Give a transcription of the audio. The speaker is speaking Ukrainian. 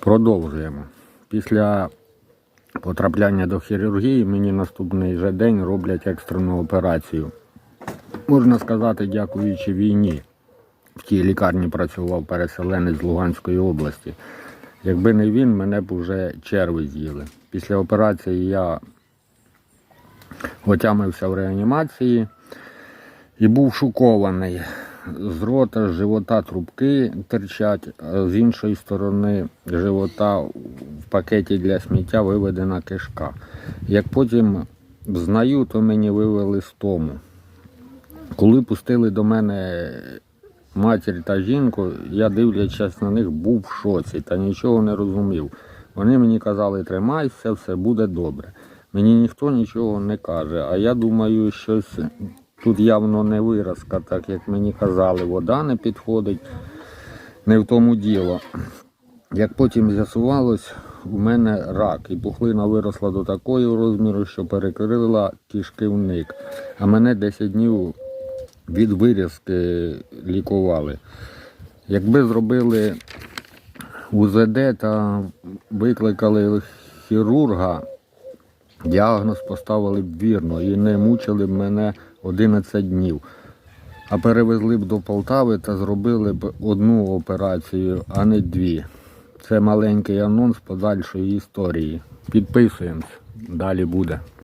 Продовжуємо. Після потрапляння до хірургії мені наступний же день роблять екстрену операцію. Можна сказати, дякуючи війні. В тій лікарні працював переселенець з Луганської області. Якби не він, мене б вже черви з'їли. Після операції я отямився в реанімації і був шокований. З рота, з живота трубки терчать, а з іншої сторони живота в пакеті для сміття виведена кишка. Як потім знаю, то мені вивели з тому. Коли пустили до мене матір та жінку, я дивлячись на них, був в шоці та нічого не розумів. Вони мені казали, тримайся, все буде добре. Мені ніхто нічого не каже, а я думаю, щось тут явно не виразка, так як мені казали, вода не підходить, не в тому діло. Як потім з'ясувалось, у мене рак, і пухлина виросла до такого розміру, що перекрила кишківник. А мене 10 днів від вирізки лікували. Якби зробили УЗД та викликали хірурга, діагноз поставили б вірно і не мучили б мене 11 днів. А перевезли б до Полтави та зробили б одну операцію, а не дві. Це маленький анонс подальшої історії. Підписуємось, далі буде.